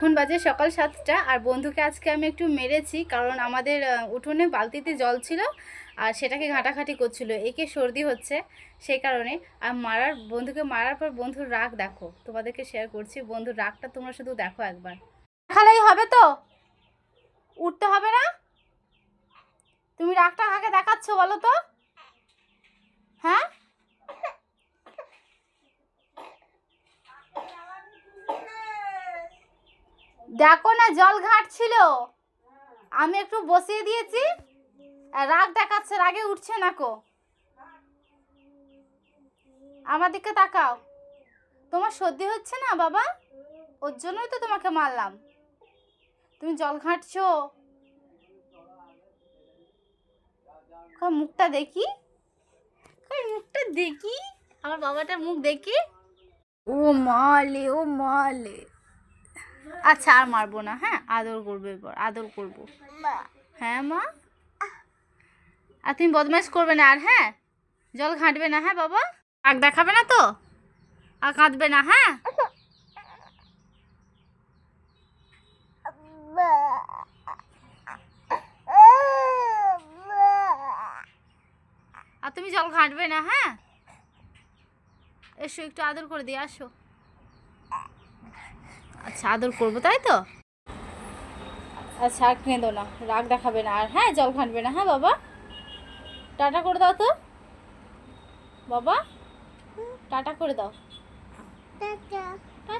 এখন বাজে সকাল সাতটা, আর বন্ধুকে আজকে আমি একটু মেরেছি কারণ আমাদের উঠোনে বালতিতে জল ছিল আর সেটাকে ঘাটাঘাটি করছিল। একে সর্দি হচ্ছে সেই কারণে। আর মারার, বন্ধুকে মারার পর বন্ধুর রাগ দেখো, তোমাদেরকে শেয়ার করছি। বন্ধুর রাগটা তোমরা শুধু দেখো একবার। দেখালেই হবে তো? উঠতে হবে না? তুমি রাগটা কাকে দেখাচ্ছ বলো তো হ্যাঁ দেখো না, জল ঘাটছিল। আমি একটু বসিয়ে দিয়েছি। রাগ দেখাচ্ছে, রাগে উঠছে না কো। আমার দিকে তাকাও। তোমার সর্দি হচ্ছে না বাবা? ওর জন্যই তো তোমাকে মারলাম। তুমি জল ঘাঁটছো। মুখটা দেখি? মুখটা দেখি? আমার বাবাটার মুখ দেখি? ও মালে ও মালে। আচ্ছা আর মারবো না হ্যাঁ? আদর করব এবার আদর করব। হ্যাঁ মা? আর তুমি বদমাইশ করবে না আর হ্যাঁ? জল ঘাঁটবে না হ্যাঁ বাবা? আগ দেখাবে না তো? আর কাঁদবে না হ্যাঁ? আর তুমি জল ঘাঁটবে না হ্যাঁ? এসো একটু আদর করে দিয়ে আসো। আদর করব তাই তো? আচ্ছা আর কেঁদো না রাগ দেখাবে না আর হ্যাঁ জল ঘাঁটবে না হ্যাঁ বাবা? টাটা করে দাও তো। বাবা? টাটা করে দাও। টাটা।